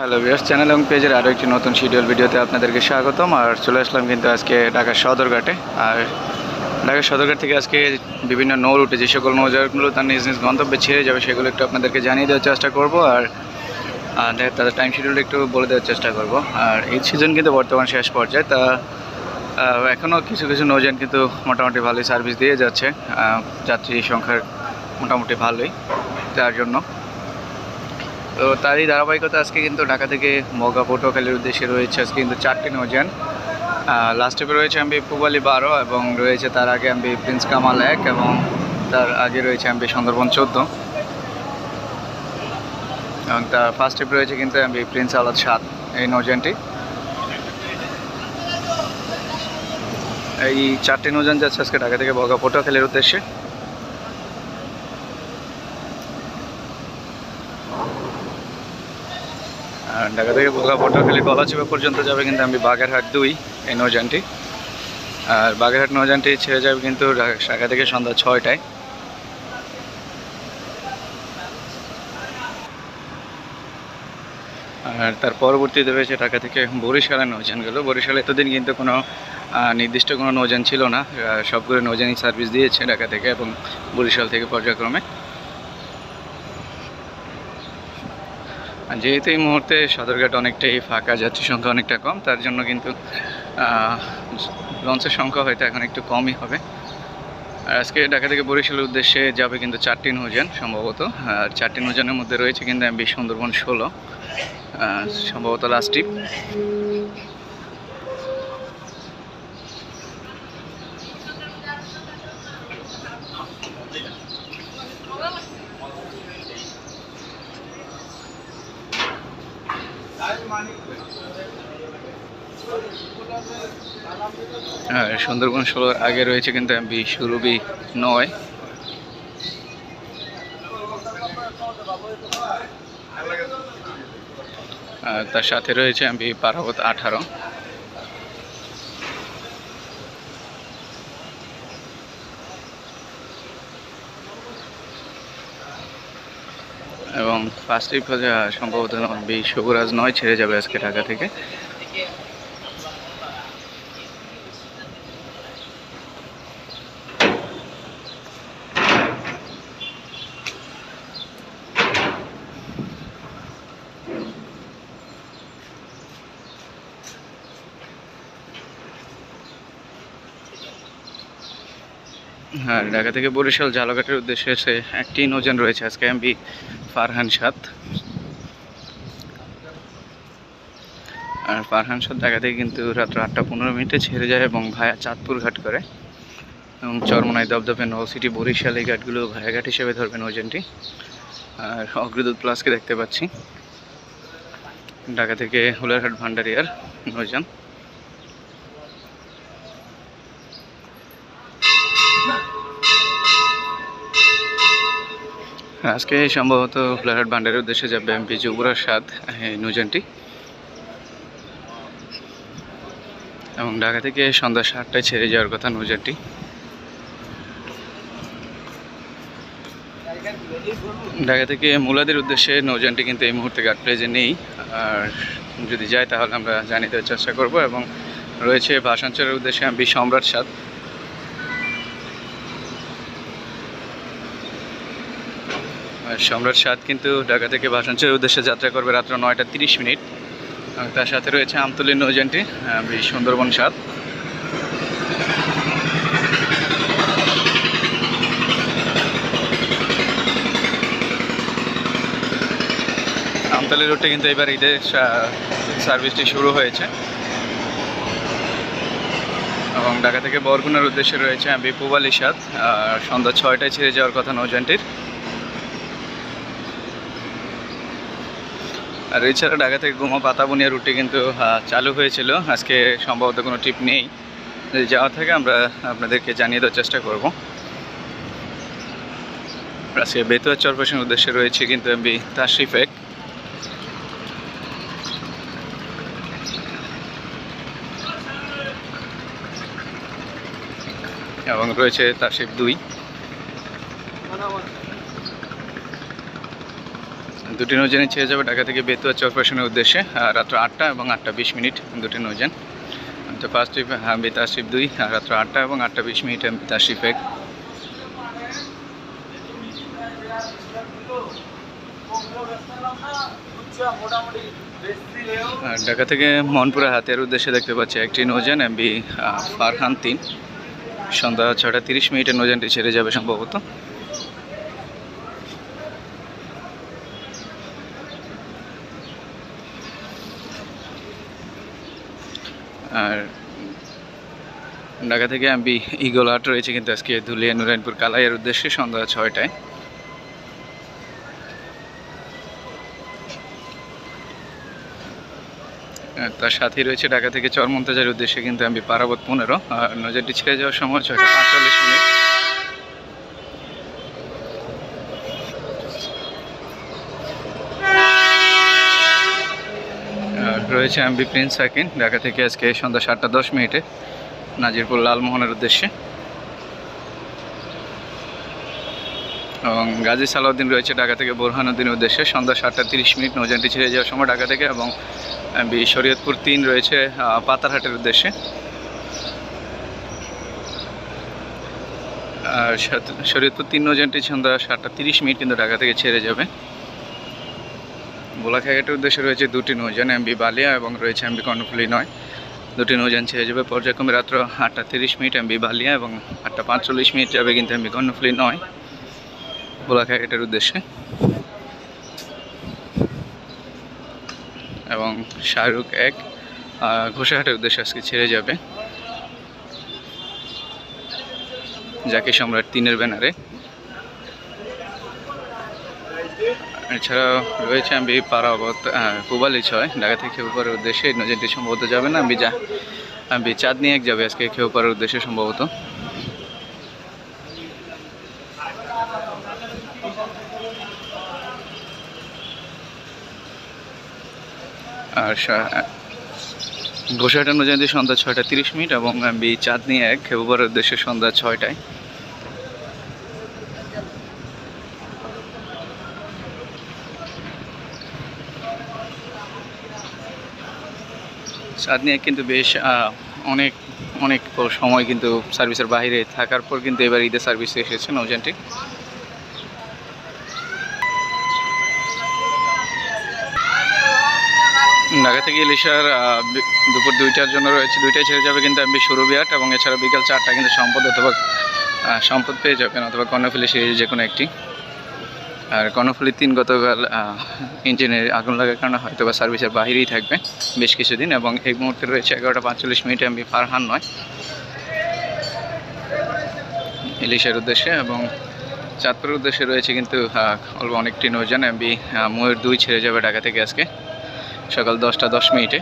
Hello বিয়ার্স channel এবং পেজের আরও একটি নতুন শিডিউল ভিডিওতে আপনাদেরকে স্বাগতম। আর চলে আসলাম কিন্তু আজকে ঢাকার সদরঘাটে। আর ঢাকার সদরঘাট থেকে আজকে বিভিন্ন নৌ রুটে যে সকল নৌজাগুলো তার নিজ নিজ গন্তব্যে ছেড়ে যাবে সেগুলো একটু আপনাদেরকে জানিয়ে দেওয়ার চেষ্টা করব। আর তাদের টাইম শিডিউল একটু বলে দেওয়ার চেষ্টা করব। আর এই সিজন কিন্তু বর্তমান শেষ পর্যায়ে, তা এখনও কিছু কিছু নৌযান কিন্তু মোটামুটি ভালোই সার্ভিস দিয়ে যাচ্ছে। যাত্রী সংখ্যার মোটামুটি ভালোই যার জন্য। তো তারই ধারাবাহিকতা আজকে কিন্তু ঢাকা থেকে মগা পটুয়াখালীর উদ্দেশ্যে রয়েছে আজকে কিন্তু চারটি নৌযান। লাস্ট ট্রিপে রয়েছে এমবি পুবালি বারো এবং রয়েছে তার আগে এমবি প্রিন্স কামাল এক এবং তার আগে রয়েছে এমবি সুন্দরবন চোদ্দ। এবং তার ফার্স্ট ট্রিপ রয়েছে কিন্তু এমবি প্রিন্স আলাদ সাত এই নৌযানটি। এই চারটি নৌযান যাচ্ছে আজকে ঢাকা থেকে বগা পটুয়াখালীর উদ্দেশ্যে। আর ঢাকা থেকে বোকা পটুয়াখালী গলাচিপা পর্যন্ত যাবে কিন্তু আমি বাগেরহাট দুই, এই নৌযানটি। আর বাগেরহাট নৌযানটি ছেড়ে যাবে কিন্তু ঢাকা থেকে সন্ধ্যা ছয়টায়। আর তার পরবর্তীতে রয়েছে ঢাকা থেকে বরিশালের নৌযানগুলো বরিশালে এতদিন কিন্তু কোনো নির্দিষ্ট কোনো নৌযান ছিল না। সবগুলো নৌযানই সার্ভিস দিয়েছে ঢাকা থেকে এবং বরিশাল থেকে পর্যায়ক্রমে। যেহেতু এই মুহূর্তে সদরঘাট অনেকটাই ফাঁকা যাত্রী সংখ্যা অনেকটা কম, তার জন্য কিন্তু লঞ্চের সংখ্যা হয়তো এখন একটু কমই হবে। আর আজকে ঢাকা থেকে বরিশালের উদ্দেশ্যে যাবে কিন্তু চারটি নৌজান সম্ভবত। আর চারটি নৌজানের মধ্যে রয়েছে কিন্তু এমবি সুন্দরবন ষোলো সম্ভবত লাস্ট ট্রিপ আর সুন্দরবন ষোলোর আগে রয়েছে কিন্তু এমবি সুরভি নয়। তার সাথে রয়েছে এমবি পারাবত আঠারো। এবং ফার্স্ট সম্ভবত বি শুভরাজ নয় ছেড়ে যাবে আজকে ঢাকা থেকে। হ্যাঁ ঢাকা থেকে বরিশাল জালঘাটের উদ্দেশ্যে এসে একটি নৌযান রয়েছে আজকে এমবি ফারহান সাত আর ফারহান সাত ঢাকা থেকে কিন্তু রাত্র আটটা পনেরো মিনিটে ছেড়ে যায় এবং ভায়া চাঁদপুর ঘাট করে এবং চরমনাই দপদপে নৌ সিটি বরিশাল এই ঘাটগুলো ভায়া ঘাট হিসেবে ধরবে নৌযানটি। আর অগ্রদূত প্লাসকে দেখতে পাচ্ছি। ঢাকা থেকে হুলারহাট ভান্ডারিয়ার নৌযান। আজকে সম্ভবত ফ্লাহাট ভান্ডারের উদ্দেশ্যে যাবে এমপি যুবরাজ সাদ এই এবং ঢাকা থেকে সন্ধ্যা সাতটায় ছেড়ে যাওয়ার কথা নৌযানটি ঢাকা থেকে মুলাদের উদ্দেশ্যে নৌযানটি কিন্তু এই মুহূর্তে ঘাট প্লেজে নেই। আর যদি যায় তাহলে আমরা জানিয়ে দেওয়ার চেষ্টা করব এবং রয়েছে ভাষাঞ্চলের উদ্দেশ্যে এমপি সম্রাট সাদ। সম্রাট সাত কিন্তু ঢাকা থেকে ভাষাঞ্চলের উদ্দেশ্যে যাত্রা করবে রাত্র নয়টা তিরিশ মিনিট। তার সাথে রয়েছে আমতলির নৌযানটি আহ, সুন্দরবন সাত আমতলি রুটে কিন্তু এবার ঈদের সার্ভিসটি শুরু হয়েছে। এবং ঢাকা থেকে বরগুনার উদ্দেশ্যে রয়েছে আমি পুবালি সাত আর সন্ধ্যা ছয়টায় ছেড়ে যাওয়ার কথা নৌযানটির। আর এছাড়া ঢাকা থেকে গুমা পাতাবনিয়া রুটে কিন্তু চালু হয়েছিল। আজকে সম্ভবত কোনো ট্রিপ নেই। যাওয়া থাকে আমরা আপনাদেরকে জানিয়ে দেওয়ার চেষ্টা করব। আজকে বেতুয়া চরপেশনের উদ্দেশ্যে রয়েছে কিন্তু এমবি তাশরিফ এক। এবং রয়েছে তাশরিফ দুই। দুটি নৌজানই ছেড়ে যাবে ঢাকা থেকে বেতুয়া চরপেশনের উদ্দেশ্যে রাত্র আটটা এবং আটটা বিশ মিনিট দুটি নৌজান তো ফার্স্ট ট্রিপ হাম্বি তাশরিফ দুই রাত্র আটটা এবং আটটা বিশ মিনিট হাম্বি তাশরিফ এক। ঢাকা থেকে মনপুরা হাতিয়ার উদ্দেশ্যে দেখতে পাচ্ছি একটি নৌজান এমবি ফারহান তিন। সন্ধ্যা ছটা তিরিশ মিনিটে নৌজানটি ছেড়ে যাবে সম্ভবত। আর ঢাকা থেকে আমি ইগল আট রয়েছে, কিন্তু আজকে ধুলিয়া নুরাইনপুর কালাইয়ের উদ্দেশ্যে সন্ধ্যা ছয়টায়। তার সাথে রয়েছে ঢাকা থেকে চরমন্তাজের উদ্দেশ্যে, কিন্তু আমি পারাবত পনেরো, আর নজরটি ছেড়ে যাওয়ার সময় ছয়টা পাঁচচল্লিশ মিনিট আর রয়েছে এমবি প্রিন্স সাকিন। ঢাকা থেকে আজকে সন্ধ্যা সাতটা দশ মিনিটে নাজিরপুর লালমোহনের উদ্দেশ্যে। এবং গাজী সালাউদ্দিন রয়েছে ঢাকা থেকে বোরহানুদ্দিনের উদ্দেশ্যে। সন্ধ্যা সাতটা তিরিশ মিনিট নৌজানটি ছেড়ে যাওয়ার সময় ঢাকা থেকে এবং বি শরীয়তপুর তিন রয়েছে পাতারহাটের উদ্দেশ্যে। আর শরীয়তপুর তিন নৌজানটি সন্ধ্যা সাতটা তিরিশ মিনিট কিন্তু ঢাকা থেকে ছেড়ে যাবে। বোলাখাঘাটের উদ্দেশ্যে রয়েছে দুটি নৌজান এমবি বালিয়া এবং রয়েছে এমবি কর্ণফুলি নয়। দুটি নৌযান ছেড়ে যাবে পর্যায়ক্রমে রাত্র আটটা তিরিশ মিনিট এমবি বালিয়া এবং আটটা পাঁচচল্লিশ মিনিট যাবে কিন্তু এমবি কর্ণফুলি নয় বোলাখাঘাটের উদ্দেশ্যে। এবং শাহরুখ এক আহ, ঘোষাহাটের উদ্দেশ্যে আজকে ছেড়ে যাবে। যাকে সম্রাট তিনের ব্যানারে। এছাড়াও রয়েছে আমি পারাবত কুবালি ছয়। ঢাকা থেকে খেউপাড়ার উদ্দেশ্যে নদীটি সম্ভবত যাবে না? আমি যা আমি চাঁদনি এক যাবে আজকে খেউপাড়ার উদ্দেশ্যে সম্ভবত। আর ঘোষাটা নদী সন্ধ্যা ছয়টা তিরিশ মিনিট এবং আমি চাঁদনি এক খেউপাড়ার উদ্দেশ্যে সন্ধ্যা ছয়টায়। চাঁদনি কিন্তু বেশ অনেক অনেক সময় কিন্তু সার্ভিসের বাইরে থাকার পর কিন্তু এবার ঈদের সার্ভিসে এসেছে নৌজানটি ঢাকা থেকে ইলিশার দুপুর দুইটার জন্য রয়েছে, দুইটায় ছেড়ে যাবে কিন্তু আমি সুরবিয়াট এবং এছাড়া বিকাল চারটা কিন্তু সম্পদ অথবা সম্পদ পেয়ে যাবেন অথবা কর্ণফুলি সিরিজ যে কোনো একটি। আর কর্ণফুলি তিন গতকাল ইঞ্জিনের আগুন লাগার কারণে হয়তো বা সার্ভিসের বাহিরেই থাকবে বেশ কিছুদিন এবং এই মুহূর্তে রয়েছে এগারোটা পাঁচচল্লিশ মিনিট এমবি ফারহান নয়। ইলিশের উদ্দেশ্যে এবং চাঁদপুরের উদ্দেশ্যে রয়েছে কিন্তু অল্প অনেকটি নৌজান এমবি ময়ূর দুই ছেড়ে যাবে ঢাকা থেকে আজকে সকাল দশটা দশ মিনিটে।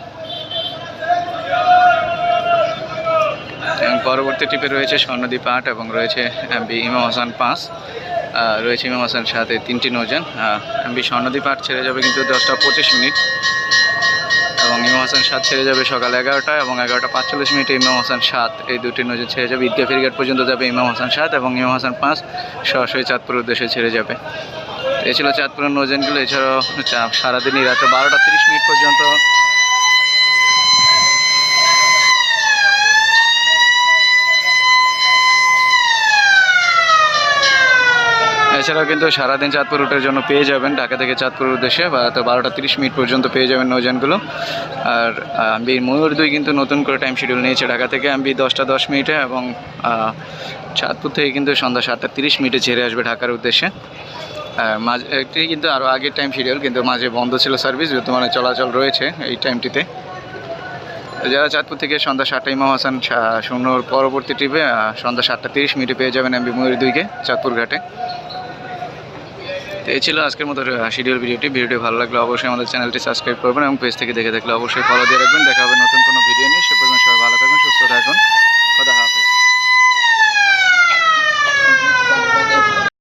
এবং পরবর্তী টিপে রয়েছে স্বর্ণদ্বীপ আট এবং রয়েছে এমবি ইমাম হাসান পাঁচ। রয়েছে ইমাম হাসান সাথে তিনটি নৌজান এমবি স্বর্ণদ্বীপ আট ছেড়ে যাবে কিন্তু দশটা পঁচিশ মিনিট। এবং ইমাম হাসান সাত ছেড়ে যাবে সকাল এগারোটা এবং এগারোটা পাঁচচল্লিশ মিনিটে ইমাম হাসান সাত এই দুটি নৌজান ছেড়ে যাবে। ঈদগাহ ফেরিঘাট পর্যন্ত যাবে ইমাম হাসান সাত এবং ইমাম হাসান পাঁচ সরাসরি চাঁদপুর উদ্দেশ্যে ছেড়ে যাবে। এই ছিল চাঁদপুরের নৌজানগুলো এছাড়াও সারাদিনই রাত্রে বারোটা তিরিশ মিনিট পর্যন্ত এছাড়াও কিন্তু সারাদিন চাঁদপুর রুটের জন্য পেয়ে যাবেন, ঢাকা থেকে চাঁদপুর উদ্দেশ্যে বা তো বারোটা তিরিশ মিনিট পর্যন্ত পেয়ে যাবেন নৌযানগুলো। আর আমি ময়ূর দুই কিন্তু নতুন করে টাইম শিডিউল নিয়েছে ঢাকা থেকে, আমি দশটা দশ মিনিটে এবং চাঁদপুর থেকে কিন্তু সন্ধ্যা সাতটা তিরিশ মিনিটে ছেড়ে আসবে ঢাকার উদ্দেশ্যে। মাঝে একটি কিন্তু আরও আগের টাইম শিডিউল কিন্তু মাঝে বন্ধ ছিল সার্ভিস বর্তমানে চলাচল রয়েছে এই টাইমটিতে যারা চাঁদপুর থেকে সন্ধ্যা সাতটা ইমাম হাসান শূন্যর পরবর্তী ট্রিপে সন্ধ্যা সাতটা তিরিশ মিনিটে পেয়ে যাবেন এমবি ময়ূর দুইকে চাঁদপুর ঘাটে। তো এই ছিল আজকের মতো শিডিউল ভিডিওটি ভিডিওটি ভালো লাগলে অবশ্যই আমাদের চ্যানেলটি সাবস্ক্রাইব করবেন এবং পেজ থেকে দেখে দেখলে অবশ্যই ফলো দিয়ে রাখবেন। দেখা হবে নতুন কোনো ভিডিও নিয়ে। সে পর্যন্ত সবাই ভালো থাকুন সুস্থ থাকুন কথা হাফেজ।